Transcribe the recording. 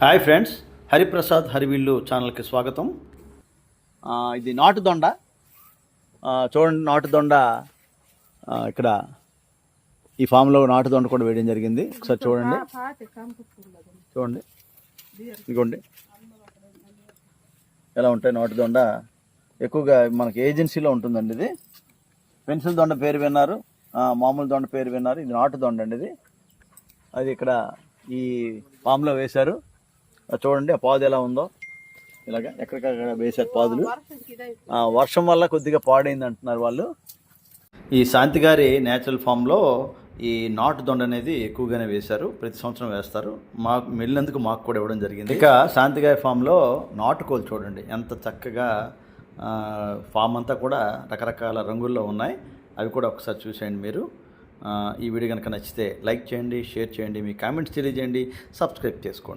Hi friends Hariprasad హరివిల్లు ఛానల్కి స్వాగతం. ఇది నాటు దొండ. చూడండి నాటు దొండ. ఇక్కడ ఈ ఫామ్లో నాటు దొండ కూడా వేయడం జరిగింది. ఒకసారి చూడండి. చూడండి. ఇదిగోండి. ఎలా ఉంటాయి నాటు దొండ? ఎక్కువగా మనకి ఏజెన్సీలో ఉంటుందండి ఇది. పెన్సిల్ దొండ పేరు విన్నారు. మామూలు దొండ పేరు విన్నారు. ఇది నాటు దొండ అండి ఇది. అది ఇక్కడ ఈ ఫామ్లో వేశారు. చూడండి ఆ పాదు ఎలా ఉందో. ఇలాగ ఎక్కడికక్కడ వేశారు పాదులు. వర్షం వల్ల కొద్దిగా పాడైంది అంటున్నారు వాళ్ళు. ఈ శాంతి గారి న్యాచురల్ ఫామ్లో ఈ నాటు దొండ అనేది ఎక్కువగానే వేశారు. ప్రతి సంవత్సరం వేస్తారు. మాకు వెళ్ళినందుకు మాకు కూడా ఇవ్వడం జరిగింది. ఇక శాంతి గారి ఫామ్లో నాటుకోలు చూడండి ఎంత చక్కగా ఫామ్ అంతా కూడా రకరకాల రంగుల్లో ఉన్నాయి. అవి కూడా ఒకసారి చూసేయండి మీరు. ఈ వీడియో కనుక నచ్చితే లైక్ చేయండి షేర్ చేయండి మీ కామెంట్స్ తెలియజేయండి సబ్స్క్రైబ్ చేసుకోండి.